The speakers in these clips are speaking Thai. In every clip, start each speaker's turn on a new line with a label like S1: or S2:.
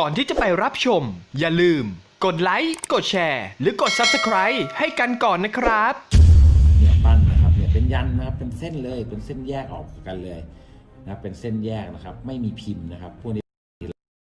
S1: ก่อนที่จะไปรับชม อย่าลืม กดไลค์กดแชร์ หรือกด Subscribe ให้กันก่อนนะครับ
S2: เนี่ยปั้นนะครับเนี่ยเป็นยันนะครับเป็นเส้นเลยเป็นเส้นแยกออกกันเลยนะครับเป็นเส้นแยกนะครับ ไม่มีพิมพ์นะครับพวกนี้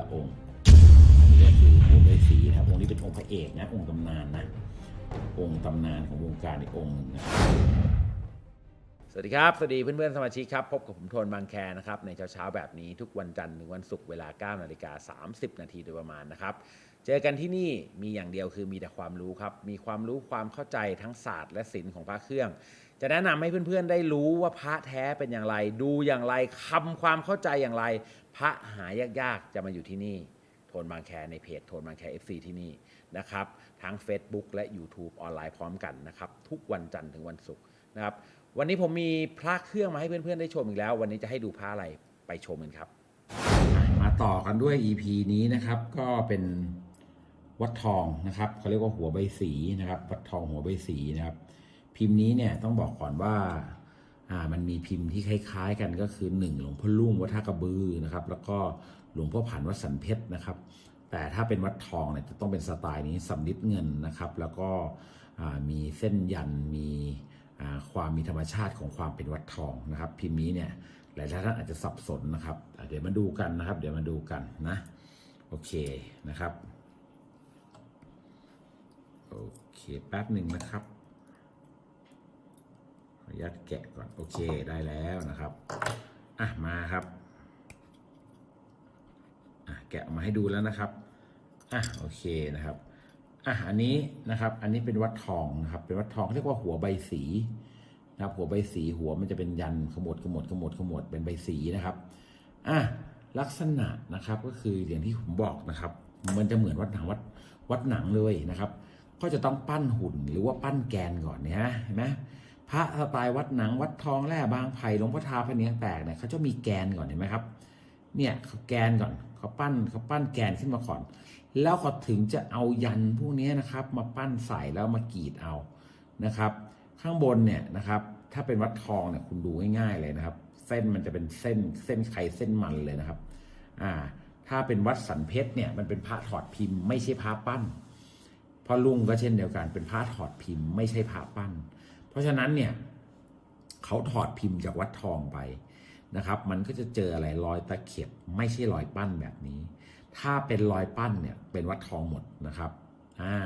S2: ละองค์นนี้ก็คือองค์ฤาษีนะครับองค์นี้เป็นองค์พระเอกนะองค์ตำนานนะองค์ตำนานของวงการอีกองค์หนึงนะครับ สวัสดีครับ สวัสดีเพื่อนๆสมาชิกครับ พบกับผมโทนบางแคนะครับ ในเช้าๆแบบนี้ทุกวันจันทร์ถึงวันศุกร์เวลา9นาฬิกา30 นาทีโดยประมาณนะครับ เจอกันที่นี่มีอย่างเดียวคือมีแต่ความรู้ครับ มีความรู้ความเข้าใจทั้งศาสตร์และศิลป์ของพระเครื่อง จะแนะนำให้เพื่อนๆได้รู้ว่าพระแท้เป็นอย่างไร ดูอย่างไรคำความเข้าใจอย่างไร พระหายากๆจะมาอยู่ที่นี่โทนบางแคในเพจโทนบางแค FC ที่นี่นะครับทั้ง Facebook และ YouTube ออนไลน์พร้อมกันนะครับทุกวันจันทร์ถึงวันศุกร์นะครับ วันนี้ผมมีพระเครื่องมาให้เพื่อนๆได้ชมอีกแล้ว วันนี้จะให้ดูพระอะไรไปชมกันครับ มาต่อกันด้วย EP นี้นะครับ ก็เป็นวัดทองนะครับเขาเรียกว่าหัวใบสีนะครับ วัดทองหัวใบสีนะครับ พิมพ์นี้เนี่ยต้องบอกก่อนว่าอ่ามันมีพิมพ์ที่คล้าย ๆ กันก็คือหนึ่งหลวงพ่อลุ่งวัดท่ากระบือนะครับ แล้วก็หลวงพ่อผันวัดสันเพชรนะครับ แต่ถ้าเป็นวัดทองเนี่ยจะต้องเป็นสไตล์นี้สำลิดเงินนะครับ แล้วก็อ่ามีเส้นยันมี ความมีธรรมชาติของความเป็นวัดทองนะครับ พิมพ์นี้เนี่ยหลายท่านอาจจะสับสนนะครับ เดี๋ยวมาดูกันนะครับ เดี๋ยวมาดูกันนะโอเคนะครับโอเคแป๊บหนึ่งนะครับขออนุญาตแกะก่อนโอเคได้แล้วนะครับอะมาครับอะแกะออกมาให้ดูแล้วนะครับอะโอเคนะครับ อะอันนี้นะครับ อันนี้เป็นวัดทองนะครับ เป็นวัดทองเรียกว่าหัวใบสีนะครับ หัวใบสีหัวมันจะเป็นยันขมวดขมวดขมวดขมวดเป็นใบสีนะครับอะลักษณะนะครับก็คืออย่างที่ผมบอกนะครับ มันจะเหมือนวัดหนังวัดวัดหนังเลยนะครับ ก็จะต้องปั้นหุ่นหรือว่าปั้นแกนก่อนเนี่ยฮะเห็นไหมพระสไตล์วัดหนังวัดทองแร่บางไผ่หลวงพ่อทาพระเนียงแตกเนี่ยเขาจะมีแกนก่อนเห็นไหมครับ เนี่ยเขาแกนก่อนเขาปั้นเขาปั้นแกนขึ้นมาก่อน แล้วเขาถึงจะเอายันพวกนี้นะครับ มาปั้นใส่แล้วมากรีดเอานะครับ ข้างบนเนี่ยนะครับ ถ้าเป็นวัดทองเนี่ยคุณดูง่ายๆเลยนะครับ เส้นมันจะเป็นเส้นเส้นไขเส้นมันเลยนะครับอ่าถ้าเป็นวัดสันเพชรเนี่ยมันเป็นพระถอดพิมพ์ไม่ใช่พระปั้นพอลุงก็เช่นเดียวกันเป็นพระถอดพิมพ์ไม่ใช่พระปั้น เพราะฉะนั้นเนี่ยเขาถอดพิมพ์จากวัดทองไป นะครับ มันก็จะเจออะไรรอยตะเข็บไม่ใช่รอยปั้นแบบนี้ ถ้าเป็นรอยปั้นเนี่ยเป็นวัดทองหมดนะครับอ่า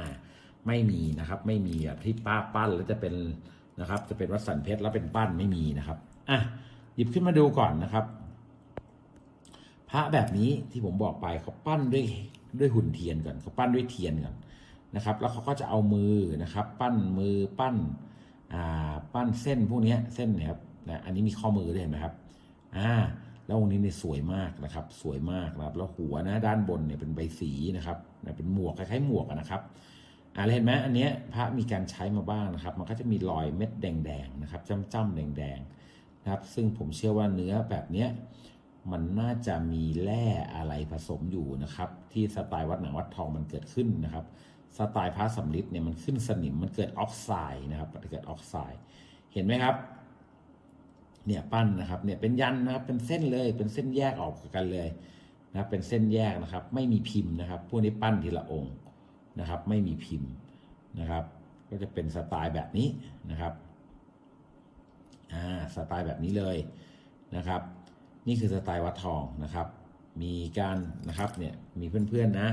S2: ไม่มีนะครับไม่มีแบบที่ป้าปั้นแล้วจะเป็นนะครับ จะเป็นวัดสันเพชรแล้วเป็นปั้นไม่มีนะครับอะหยิบขึ้นมาดูก่อนนะครับ พระแบบนี้ที่ผมบอกไปเขาปั้นด้วยด้วยหุ่นเทียนก่อนเขาปั้นด้วยเทียนก่อนนะครับ แล้วเขาก็จะเอามือนะครับ ปั้นมือปั้นอ่าปั้นเส้นพวกนี้เส้นเนี่ยครับนะอันนี้มีข้อมือด้วยเห็นไหมครับ อ่าแล้วองค์นี้เนี่ยสวยมากนะครับ สวยมากนะครับ แล้วหัวนะด้านบนเนี่ยเป็นใบสีนะครับเป็นหมวกคล้ายๆหมวกนะครับอ่าเห็นไหมอันเนี้ยพระมีการใช้มาบ้างนะครับ มันก็จะมีรอยเม็ดแดงๆนะครับจ้ำๆแดงๆนะครับ ซึ่งผมเชื่อว่าเนื้อแบบเนี้ยมันน่าจะมีแร่อะไรผสมอยู่นะครับ ที่สไตล์วัดหนังวัดทองมันเกิดขึ้นนะครับ สไตล์พระสำริดเนี่ยมันขึ้นสนิมมันเกิดออกไซด์นะครับเกิดออกไซด์เห็นไหมครับ เนี่ยปั้นนะครับเนี่ยเป็นยันนะครับเป็นเส้นเลยเป็นเส้นแยกออกกันเลยนะเป็นเส้นแยกนะครับ ไม่มีพิมพ์นะครับ พวกนี้ปั้นทีละองค์นะครับ ไม่มีพิมพ์นะครับ ก็จะเป็นสไตล์แบบนี้นะครับอ่าสไตล์แบบนี้เลยนะครับ นี่คือสไตล์วัดทองนะครับ มีการนะครับเนี่ยมีเพื่อนๆนะ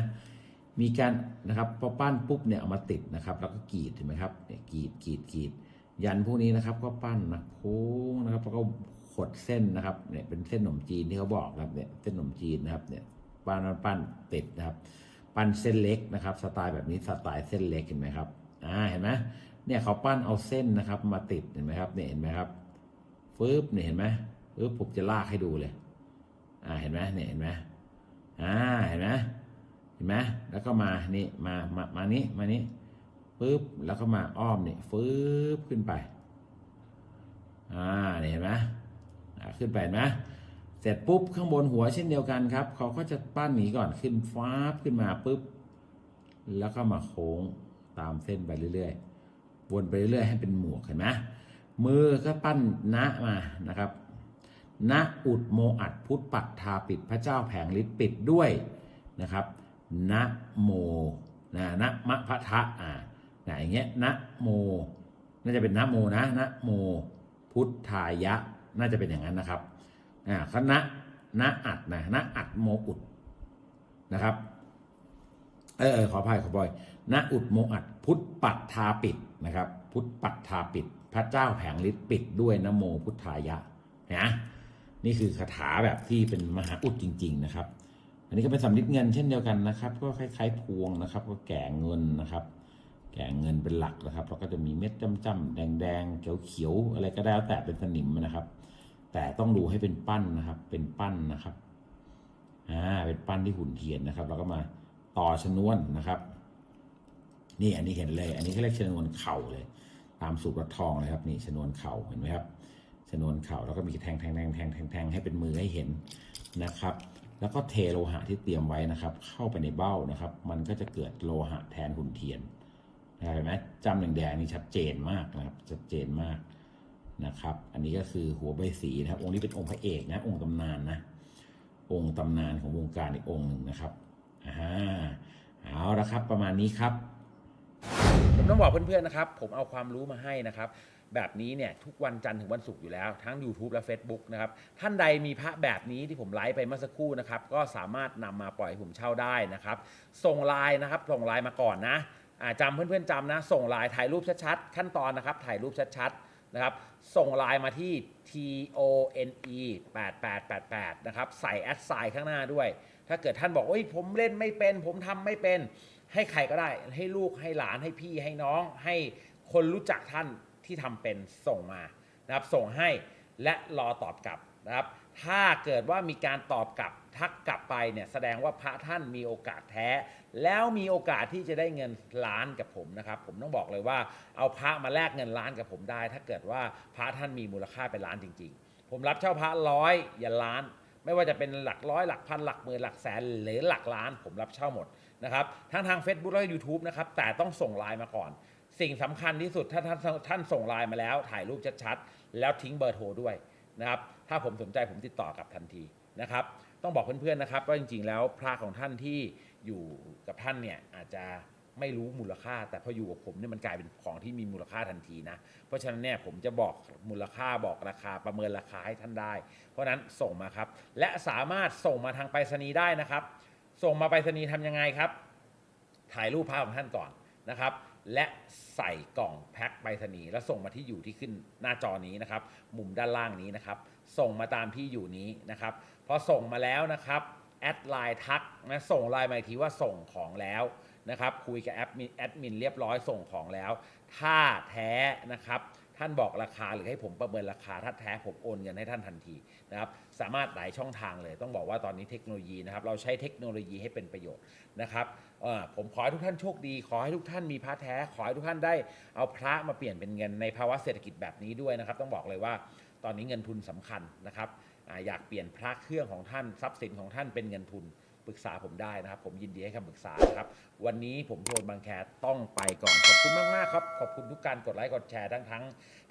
S2: มีการนะครับพอปั้นปุ๊บเนี่ยเอามาติดนะครับ แล้วก็กรีดเห็นไหมครับเนี่ยกรีดกรีดกรีด ยันพวกนี้นะครับ ก็ปั้นนะโค้งนะครับแล้วก็ขดเส้นนะครับเนี่ยเป็นเส้นขนมจีนที่เขาบอกครับเนี่ยเส้นขนมจีนนะครับเนี่ยปั้นปั้นปั้นติดนะครับ ปั้นเส้นเล็กนะครับ สไตล์แบบนี้สไตล์เส้นเล็กเห็นไหมครับอ่าเห็นไหมเนี่ยเขาปั้นเอาเส้นนะครับ มาติดเห็นไหมครับเนี่ยเห็นไหมครับฟึบเนี่ยเห็นไหมเออผมจะลากให้ดูเลย อ่าเห็นไหมเนี่ยเห็นไหมอ่าเห็นไหมเห็นไหมแล้วก็มานี่มามามานี้มานี้ ปึ๊บแล้วก็มาอ้อมนี่ฟึบขึ้นไปอ่าเห็นไหมขึ้นไปเห็นไหมเสร็จปุ๊บข้างบนหัวเช่นเดียวกันครับ เขาก็จะปั้นหนีก่อนขึ้นฟ้าขึ้นมาปุ๊บแล้วก็มาโค้งตามเส้นไปเรื่อยๆวนไปเรื่อยๆให้เป็นหมวกเห็นไหมมือก็ปั้นนะมานะครับณอุดโมอัดพุทธปัตทาปิดพระเจ้าแผงฤทธิ์ปิดด้วย
S3: นะครับนะโมนะนะมะพะทะอ่า นะอย่างเงี้ยนะโม น่าจะเป็นนะโมนะนะโม พุทธายะ น่าจะเป็นอย่างนั้นนะครับอ่าคณะนะอัดนะนะอัดโมอุดนะครับเออเออขออภัยขออภัยนะอุดโมอัดพุทธปัตทาปิดนะครับ พุทธปัตทาปิด พระเจ้าแผงฤทธิ์ปิดด้วยนะโมพุทธายะนะนี่คือคาถาแบบที่เป็นมหาอุดจริง ๆนะครับ อันนี้ก็เป็นสำลิดเงินเช่นเดียวกันนะครับ ก็คล้ายๆพวงนะครับ ก็แก่เงินนะครับ แก่เงินเป็นหลักนะครับแล้วก็จะมีเม็ดจ้ำๆแดงๆเขียวๆอะไรก็ได้แต่เป็นสนิมนะครับ แต่ต้องดูให้เป็นปั้นนะครับ เป็นปั้นนะครับอ่าเป็นปั้นที่หุ่นเทียนนะครับแล้วก็มาต่อชนวนนะครับ นี่อันนี้เห็นเลย อันนี้เขาเรียกชนวนเข่าเลย ตามสูตรวัดทองเลยครับ นี่ชนวนเข่าเห็นไหมครับชนวนเข่าแล้วก็มีแทงแทงแทงแทงแทงแทงให้เป็นมือให้เห็นนะครับ แล้วก็เทโลหะที่เตรียมไว้นะครับ เข้าไปในเบ้านะครับ มันก็จะเกิดโลหะแทนหุ่นเทียน เห็นไหมจำแดงๆนี่ชัดเจนมากนะครับชัดเจนมากนะครับ อันนี้ก็คือหัวใบสีนะครับ องค์นี้เป็นองค์พระเอกนะ องค์ตำนานนะ องค์ตำนานของวงการอีกองค์หนึ่งนะครับอ่าเอาละครับ ประมาณนี้ครับ
S2: ผมต้องบอกเพื่อนๆนะครับ ผมเอาความรู้มาให้นะครับ แบบนี้เนี่ยทุกวันจันทร์ถึงวันศุกร์อยู่แล้ว ทั้ง YouTube และ Facebook นะครับ ท่านใดมีพระแบบนี้ที่ผมไลฟ์ไปเมื่อสักครู่นะครับ ก็สามารถนำมาปล่อยให้ผมเช่าได้นะครับ ส่งไลน์นะครับ ส่งไลน์มาก่อนนะ จำเพื่อนๆจำนะ ส่งไลน์ถ่ายรูปชัดๆ ขั้นตอนนะครับ ถ่ายรูปชัดๆนะครับ ส่งไลน์มาที่ t o n e 8888นะครับ ใส่แอดไซน์ข้างหน้าด้วย ถ้าเกิดท่านบอกโอ้ยผมเล่นไม่เป็น ผมทำไม่เป็น ให้ใครก็ได้ ให้ลูก ให้หลาน ให้พี่ให้น้อง ให้คนรู้จักท่านที่ทำเป็นส่งมานะครับ ส่งให้และรอตอบกลับนะครับ ถ้าเกิดว่ามีการตอบกลับ ทักกลับไปเนี่ยแสดงว่าพระท่านมีโอกาสแท้ แล้วมีโอกาสที่จะได้เงินล้านกับผมนะครับ ผมต้องบอกเลยว่าเอาพระมาแลกเงินล้านกับผมได้ ถ้าเกิดว่าพระท่านมีมูลค่าเป็นล้านจริง ๆ ผมรับเช่าพระร้อยอย่าล้าน ไม่ว่าจะเป็นหลักร้อยหลักพันหลักหมื่นหลักแสนหรือหลักล้าน ผมรับเช่าหมดนะครับทั้งทาง Facebook และ YouTube นะครับแต่ต้องส่งไลน์มาก่อน สิ่งสำคัญที่สุดถ้าท่านท่านส่งไลน์มาแล้ว ถ่ายรูปชัดๆแล้วทิ้งเบอร์โทรด้วยนะครับถ้าผมสนใจผมติดต่อกลับทันทีนะครับ ต้องบอกเพื่อนๆนะครับว่าจริงๆ แล้วพระของท่านที่อยู่กับท่านเนี่ยอาจจะไม่รู้มูลค่า แต่พออยู่กับผมเนี่ยมันกลายเป็นของที่มีมูลค่าทันทีนะ เพราะฉะนั้นเนี่ยผมจะบอกมูลค่าบอกราคาประเมินราคาให้ท่านได้ เพราะฉะนั้นส่งมาครับ และสามารถส่งมาทางไปรษณีย์ได้นะครับ ส่งมาไปรษณีย์ทำยังไงครับ ถ่ายรูปภาพของท่านก่อนนะครับ และใส่กล่องแพ็คไปรษณีย์แล้วส่งมาที่อยู่ที่ขึ้นหน้าจอนี้นะครับ มุมด้านล่างนี้นะครับ ส่งมาตามที่อยู่นี้นะครับ พอส่งมาแล้วนะครับแอดไลน์ทักนะส่งไลน์มาอีกทีว่าส่งของแล้วนะครับ คุยกับแอดมินแอดมินเรียบร้อยส่งของแล้ว ถ้าแท้นะครับ ท่านบอกราคาหรือให้ผมประเมินราคา ถ้าแท้ผมโอนเงินให้ท่านทันทีนะครับ สามารถหลายช่องทางเลย ต้องบอกว่าตอนนี้เทคโนโลยีนะครับ เราใช้เทคโนโลยีให้เป็นประโยชน์นะครับผมขอให้ทุกท่านโชคดี ขอให้ทุกท่านมีพระแท้ ขอให้ทุกท่านได้เอาพระมาเปลี่ยนเป็นเงินในภาวะเศรษฐกิจแบบนี้ด้วยนะครับ ต้องบอกเลยว่าตอนนี้เงินทุนสำคัญนะครับ อยากเปลี่ยนพระเครื่องของท่านทรัพย์สินของท่านเป็นเงินทุนปรึกษาผมได้นะครับ ผมยินดีให้คำปรึกษานะครับ วันนี้ผมโทนบางแคต้องไปก่อนขอบคุณมากๆครับ ขอบคุณทุกการกดไลค์กดแชร์ทั้งทั้ง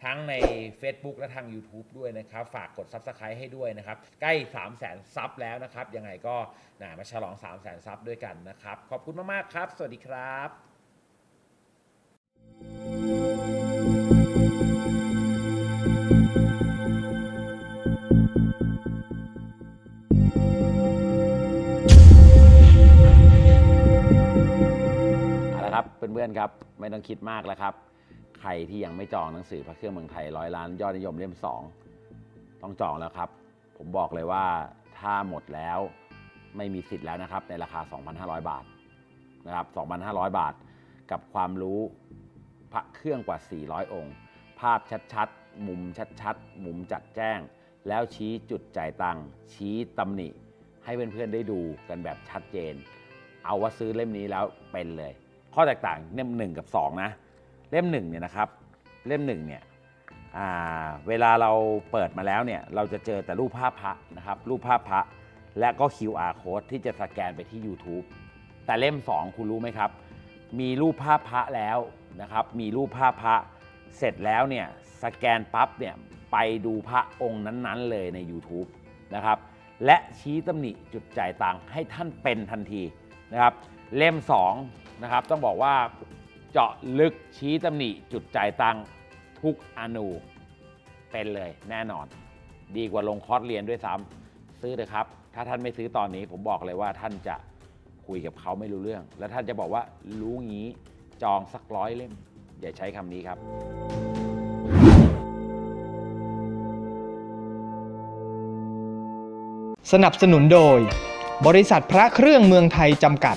S2: ทั้งใน Facebook และทาง YouTube ด้วยนะครับ ฝากกด Subscribe ให้ด้วยนะครับ ใกล้ 3 0 0 0 0 0ซับแล้วนะครับ ยังไงก็นะมาฉลอง 3 0 0 0 0 0ซับด้วยกันนะครับ ขอบคุณมาก ๆ ครับ สวัสดีครับ
S3: ครับเพื่อนๆครับ ไม่ต้องคิดมากแล้วครับ ใครที่ยังไม่จองหนังสือพระเครื่องเมืองไทยร้อยล้านยอดนิยมเล่ม 2 ต้องจองแล้วครับ ผมบอกเลยว่าถ้าหมดแล้วไม่มีสิทธิ์แล้วนะครับ ในราคา 2,500 บาทนะครับ 2,500 บาท กับความรู้พระเครื่องกว่า 400 องค์ ภาพชัดๆ มุมชัดๆ มุมจัดแจ้ง แล้วชี้จุดจ่ายตังค์ชี้ตำหนิ ให้เพื่อนๆได้ดูกันแบบชัดเจน เอาว่าซื้อเล่มนี้แล้วเป็นเลย ข้อแตกต่างเล่มหนึ่งกับ 2 นะ เล่มหนึ่งเนี่ยนะครับ เล่มหนึ่งเนี่ยเวลาเราเปิดมาแล้วเนี่ยเราจะเจอแต่รูปภาพพระนะครับ รูปภาพพระและก็ QR code ที่จะสแกนไปที่ YouTube แต่เล่ม 2 คุณรู้ไหมครับ มีรูปภาพพระแล้วนะครับ มีรูปภาพพระเสร็จแล้วเนี่ยสแกนปั๊บเนี่ยไปดูพระองค์นั้นๆ เลยใน YouTube นะครับ
S2: และชี้ตำหนิจุดจ่ายตังค์ให้ท่านเป็นทันทีนะครับ เล่ม 2 นะครับ ต้องบอกว่าเจาะลึกชี้ตำหนิจุดจ่ายตังค์ทุกอนูเป็นเลยแน่นอน ดีกว่าลงคอร์สเรียนด้วยซ้ำซื้อเถอะครับ ถ้าท่านไม่ซื้อตอนนี้ผมบอกเลยว่าท่านจะคุยกับเขาไม่รู้เรื่อง แล้วท่านจะบอกว่ารู้งี้จองสักร้อยเล่ม อย่าใช้คำนี้ครับ
S1: สนับสนุนโดย บริษัทพระเครื่องเมืองไทยจำกัด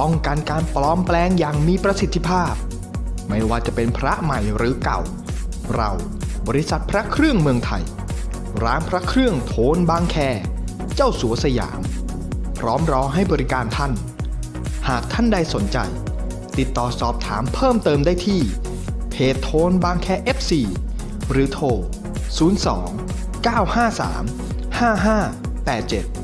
S1: ป้องกันการปลอมแปลงอย่างมีประสิทธิภาพ ไม่ว่าจะเป็นพระใหม่หรือเก่า เราบริษัทพระเครื่องเมืองไทย ร้านพระเครื่องโทนบางแค เจ้าสัวสยาม พร้อมรอให้บริการท่าน หากท่านใดสนใจ ติดต่อสอบถามเพิ่มเติมได้ที่ เพจโทนบางแค FC หรือโทร 02 953 5587